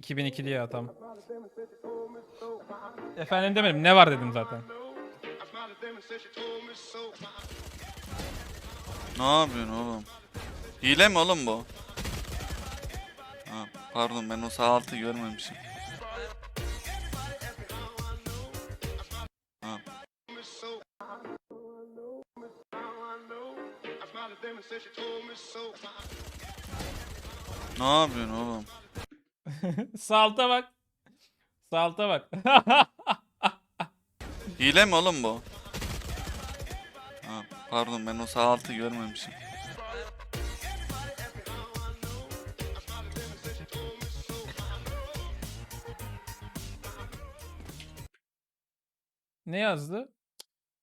2002'li ya tam. Efendim demedim ne var dedim zaten. Ne yapıyorsun oğlum? Hile mi oğlum bu? Ha, pardon ben o sağ altı görmemişim. Ha. Ne yapıyorsun oğlum? Salta bak. Salta bak. Hile mi oğlum bu? Ha, pardon ben o sağ altı görmemişim. ne yazdı?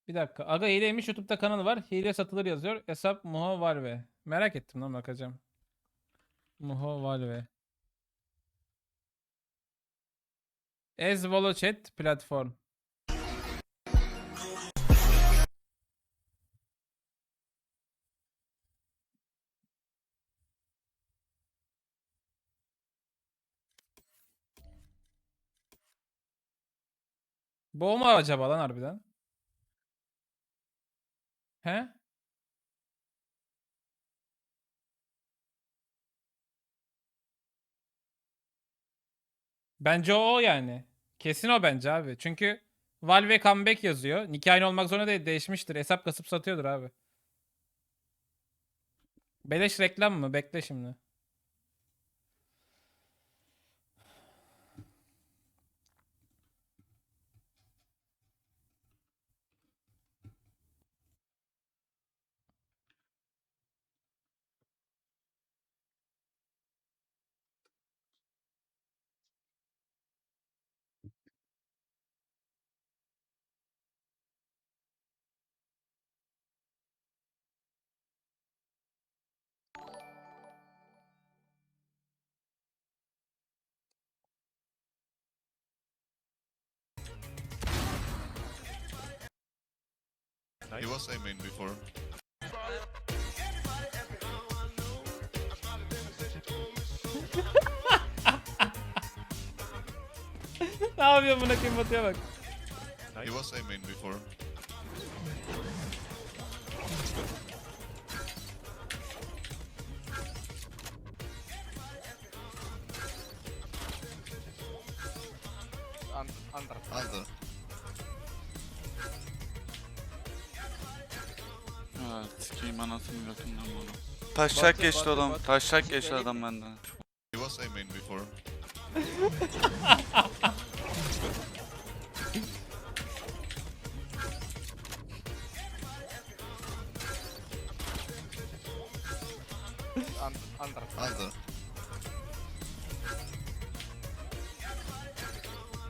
Bir dakika. Aga hileymiş YouTube'da kanalı var. Hile satılır yazıyor. Hesap Muho Valve. Merak ettim lan bakacağım. Muho Valve. Ez Chat platform. Mu acaba lan harbiden? He? Bence o yani. Kesin o bence abi. Çünkü Valve comeback yazıyor. Nick olmak zorunda değil. Değişmiştir. Hesap kasıp satıyordur abi. Beleş reklam mı? Bekle şimdi. He was A main before. ne yapıyor buna kim batıyor bak. He was A main before. Un- under. Under. Sikeyim anasını götünden bunu. Taşak geçti adam. Taşak geçti adam benden. He was A main before. Un- under. Under.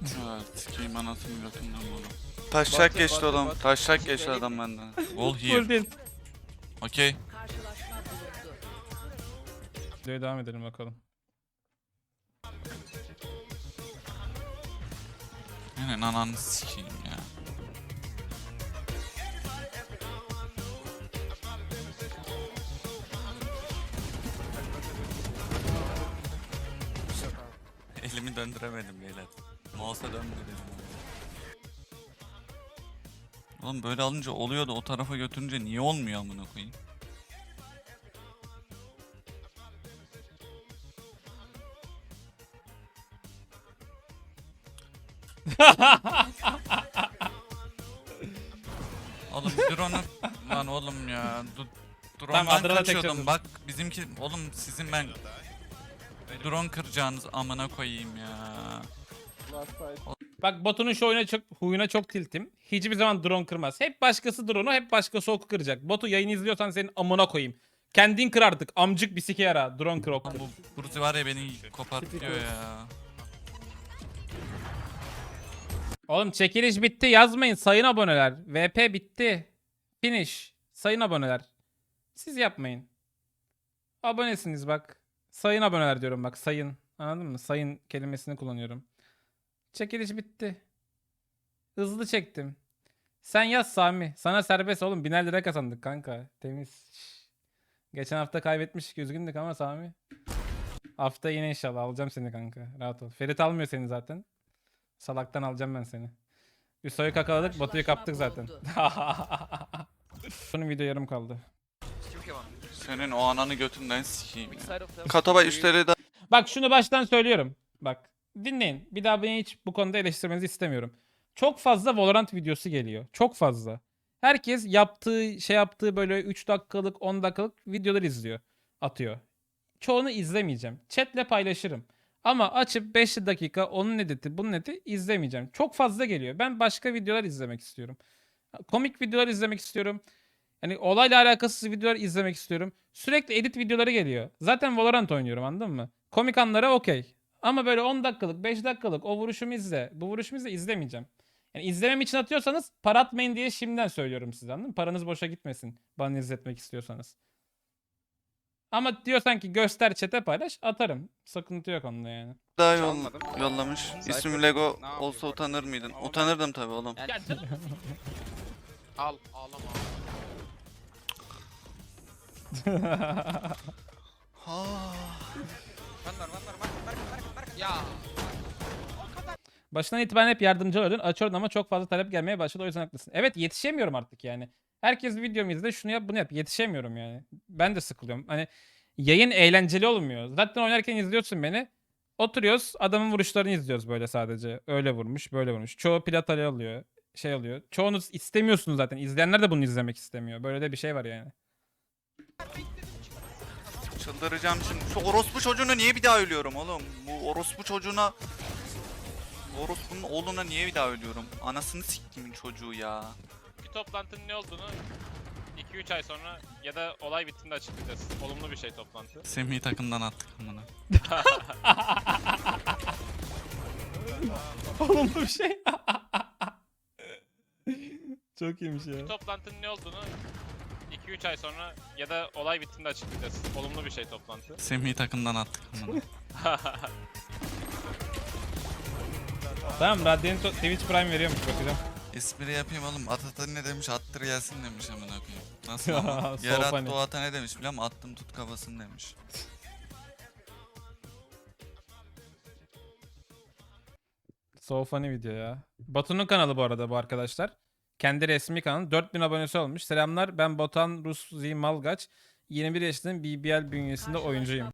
Evet, sikeyim anasını götünden bunu. Taşak geçti adam. Taşak geçti adam benden. Wall here. Okey. Videoya devam edelim bakalım. Yine ananı sikeyim ya. Elimi döndüremedim beyler. Mouse'a döndüremedim. Oğlum böyle alınca oluyor da o tarafa götürünce niye olmuyor amına koyayım? Oğlum drone'u lan oğlum ya. Du- Drone'dan kaçıyordum. Bak bizimki oğlum sizin ben drone kıracağınız amına koyayım ya. Last side. Bak Batu'nun şu oyuna çok, huyuna çok tiltim. Hiçbir zaman drone kırmaz. Hep başkası drone'u hep başkası oku kıracak. Batu yayını izliyorsan senin amına koyayım. Kendin kır artık. Amcık bir sike yara. Drone kır ok. Bu Burzi var ya beni kopartıyor ya. Oğlum çekiliş bitti yazmayın sayın aboneler. VP bitti. Finish. Sayın aboneler. Siz yapmayın. Abonesiniz bak. Sayın aboneler diyorum bak sayın. Anladın mı? Sayın kelimesini kullanıyorum. Çekiliş bitti. Hızlı çektim. Sen yaz Sami. Sana serbest oğlum. Biner lira kazandık kanka. Temiz. Geçen hafta kaybetmiş üzgündük ama Sami. Hafta yine inşallah alacağım seni kanka. Rahat ol. Ferit almıyor seni zaten. Salaktan alacağım ben seni. Hüso'yu kakaladık, Batu'yu kaptık zaten. Bunun video yarım kaldı. Senin o ananı götünden sikeyim ya. Kataba 3 TL Bak şunu baştan söylüyorum. Bak dinleyin. Bir daha beni hiç bu konuda eleştirmenizi istemiyorum. Çok fazla Valorant videosu geliyor. Çok fazla. Herkes yaptığı şey yaptığı böyle 3 dakikalık 10 dakikalık videolar izliyor. Atıyor. Çoğunu izlemeyeceğim. Chatle paylaşırım. Ama açıp 5 dakika onun editi bunun editi izlemeyeceğim. Çok fazla geliyor. Ben başka videolar izlemek istiyorum. Komik videolar izlemek istiyorum. Yani olayla alakasız videolar izlemek istiyorum. Sürekli edit videoları geliyor. Zaten Valorant oynuyorum anladın mı? Komik anlara okey. Ama böyle 10 dakikalık, 5 dakikalık o vuruşumu izle. Bu vuruşumu izle izlemeyeceğim. Yani izlemem için atıyorsanız para atmayın diye şimdiden söylüyorum size anladın mı? Paranız boşa gitmesin bana izletmek istiyorsanız. Ama diyorsan ki göster çete paylaş atarım. Sıkıntı yok onda yani. daha yoll- Çalmadım. yollamış. İsmim Lego ne yapıyor olsa bu arada? utanır mıydın? Ama- Utanırdım tabii oğlum. Ya canım. Al ağlama. Var var var Ya. Başından itibaren hep yardımcı oluyordun. Açıyordun ama çok fazla talep gelmeye başladı. O yüzden haklısın. Evet yetişemiyorum artık yani. Herkes videomu izle şunu yap bunu yap. Yetişemiyorum yani. Ben de sıkılıyorum. Hani yayın eğlenceli olmuyor. Zaten oynarken izliyorsun beni. Oturuyoruz adamın vuruşlarını izliyoruz böyle sadece. Öyle vurmuş böyle vurmuş. Çoğu plat alıyor. Şey alıyor. Çoğunuz istemiyorsunuz zaten. İzleyenler de bunu izlemek istemiyor. Böyle de bir şey var yani. Çıldıracağım şimdi. Şu orospu çocuğuna niye bir daha ölüyorum oğlum? Bu orospu çocuğuna... Bu orospunun oğluna niye bir daha ölüyorum? Anasını siktimin çocuğu ya. bir toplantının ne olduğunu 2-3 ay sonra ya da olay bittiğinde açıklayacağız. Olumlu bir şey toplantı. Semih'i takımdan attık amına. Olumlu bir şey. Çok iyiymiş ya. Bir toplantının ne olduğunu 2-3 ay sonra ya da olay bittiğinde açıklayacağız. Olumlu bir şey toplantı. Semih'i takımdan attık amına. Tamam Radyant Twitch Prime veriyormuş bakacağım. Espri yapayım oğlum. Atata ne demiş? Attır gelsin demiş amına koyayım. Nasıl ama? So Yer funny. attı o ata ne demiş biliyor musun? Attım tut kafasını demiş. So funny video ya. Batu'nun kanalı bu arada bu arkadaşlar. Kendi resmi kanalı. 4000 abonesi olmuş. Selamlar ben Batuhan Ruzi Malgaç. 21 yaşındayım. BBL bünyesinde oyuncuyum.